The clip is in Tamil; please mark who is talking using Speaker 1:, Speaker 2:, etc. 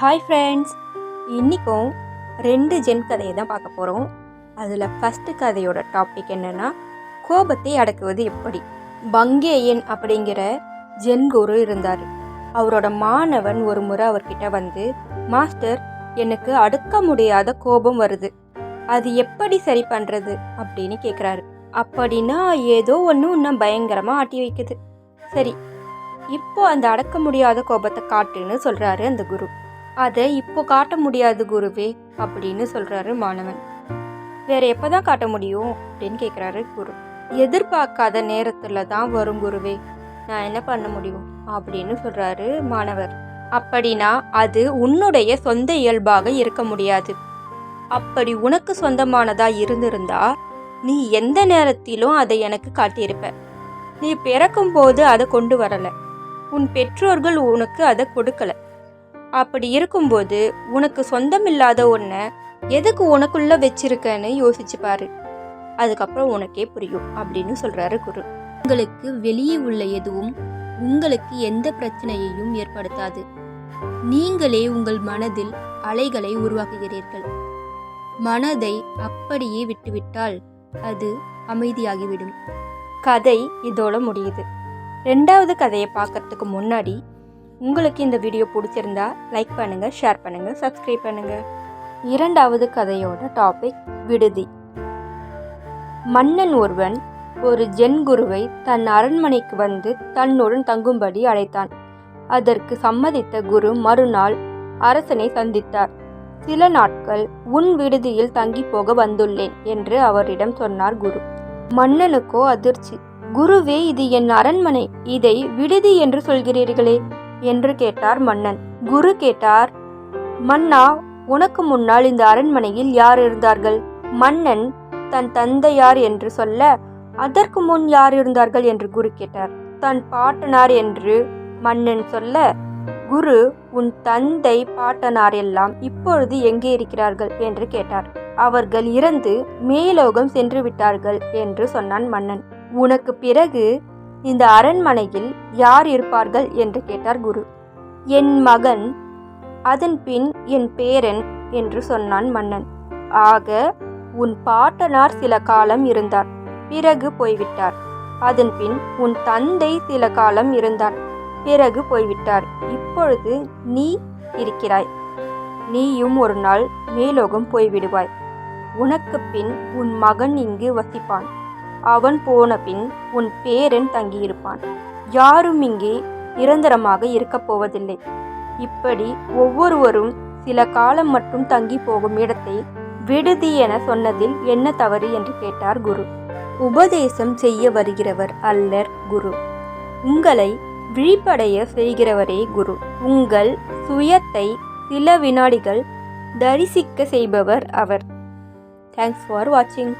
Speaker 1: ஹாய் ஃப்ரெண்ட்ஸ் இன்றைக்கும் ரெண்டு ஜென் கதையை தான் பார்க்க போகிறோம் அதில் ஃபஸ்ட்டு கதையோட டாபிக் என்னென்னா கோபத்தை அடக்குவது எப்படி? பங்கேயன் அப்படிங்கிற ஜென் குரு இருந்தார். அவரோட மாணவன் ஒரு முறை அவர்கிட்ட வந்து மாஸ்டர் எனக்கு அடக்க முடியாத கோபம் வருது. அது எப்படி சரி பண்ணுறது அப்படின்னு கேட்குறாரு அப்படின்னா ஏதோ ஒன்று இன்னும் பயங்கரமாக ஆட்டி வைக்குது. சரி இப்போ அந்த அடக்க முடியாத கோபத்தை காட்டுன்னு சொல்கிறாரு அந்த குரு. அதை இப்போ காட்ட முடியாது குருவே அப்படின்னு சொல்கிறாரு மாணவன். வேற எப்பதான் காட்ட முடியும் அப்படின்னு கேட்குறாரு குரு. எதிர்பார்க்காத நேரத்தில் தான் வரும் குருவே நான் என்ன பண்ண முடியும் அப்படின்னு சொல்கிறாரு மாணவர். அப்படின்னா அது உன்னுடைய சொந்த இயல்பாக இருக்க முடியாது. அப்படி உனக்கு சொந்தமானதா இருந்திருந்தா நீ எந்த நேரத்திலும் அதை எனக்கு காட்டியிருப்ப. நீ பிறக்கும் போது அதை கொண்டு வரலை. உன் பெற்றோர்கள் உனக்கு அதை கொடுக்கலை. அப்படி இருக்கும்போது உனக்கு சொந்தமில்லாத ஒன்றை எதுக்கு உனக்குள்ள வச்சிருக்கன்னு யோசிச்சு பாரு. அதுக்கப்புறம் உனக்கே புரியும் அப்படின்னு சொல்றாரு குரு. உங்களுக்கு வெளியே உள்ள எதுவும் உங்களுக்கு எந்த பிரச்சனையையும் ஏற்படுத்தாது. நீங்களே உங்கள் மனதில் அலைகளை உருவாக்குகிறீர்கள். மனதை அப்படியே விட்டுவிட்டால் அது அமைதியாகிவிடும். கதை இதோட முடியுது. ரெண்டாவது கதையை பார்க்கறதுக்கு முன்னாடி உங்களுக்கு இந்த வீடியோ பிடிச்சிருந்தா லைக் பண்ணுங்கள் ஷேர் பண்ணுங்கள் சப்ஸ்கிரைப் பண்ணுங்கள் இரண்டாவது கதையோட டாபிக் விடுதி. மன்னன் ஒருவன் ஒரு ஜென் குருவை தன் அரண்மனைக்கு வந்து தன்னுடன் தங்கும்படி அழைத்தான். அதற்கு சம்மதித்த குரு மறுநாள் அரசனை சந்தித்தார். சில நாட்கள் உன் விடுதியில் தங்கி போக வந்துள்ளேன் என்று அவரிடம் சொன்னார் குரு. மன்னனுக்கோ அதிர்ச்சி. குருவே இது என் அரண்மனை. இதை விடுதி என்று சொல்கிறீர்களே. என்று கேட்டார் மன்னன். குரு கேட்டார் மன்னா உனக்கு முன்னால் இந்த அரண்மனையில் யார் இருந்தார்கள்? மன்னன் தன் தந்தையார் என்று சொல்ல அதற்கு முன் யார் இருந்தார்கள்? என்று குரு கேட்டார். தன் பாட்டனார் என்று மன்னன் சொல்ல குரு உன் தந்தை பாட்டனார் எல்லாம் இப்பொழுது எங்கே இருக்கிறார்கள்? என்று கேட்டார். அவர்கள் இறந்து மேலோகம் சென்று விட்டார்கள் என்று சொன்னான் மன்னன். உனக்கு பிறகு இந்த அரண்மனையில் யார் இருப்பார்கள் என்று கேட்டார் குரு. என் மகன் அதன் பின் என் பேரன் என்று சொன்னான் மன்னன். ஆக உன் பாட்டனார் சில காலம் இருந்தார் பிறகு போய்விட்டார். அதன் பின் உன் தந்தை சில காலம் இருந்தார் பிறகு போய்விட்டார். இப்பொழுது நீ இருக்கிறாய். நீயும் ஒரு நாள் மேலோகம் போய்விடுவாய். உனக்கு பின் உன் மகன் இங்கு வசிப்பான். அவன் போன பின் உன் பேரன் தங்கியிருப்பான். யாரும் இங்கே நிரந்தரமாக இருக்கப் போவதில்லை. இப்படி ஒவ்வொருவரும் சில காலம் மட்டும் தங்கி போகும் இடத்தை விடுதி என சொன்னதில் என்ன தவறு என்று கேட்டார் குரு. உபதேசம் செய்ய வருகிறவர் அல்லர் குரு. உங்களை விழிப்படைய செய்கிறவரே குரு. உங்கள் சுயத்தை சில வினாடிகள் தரிசிக்க செய்பவர் அவர். தேங்க்ஸ் ஃபார் வாட்சிங்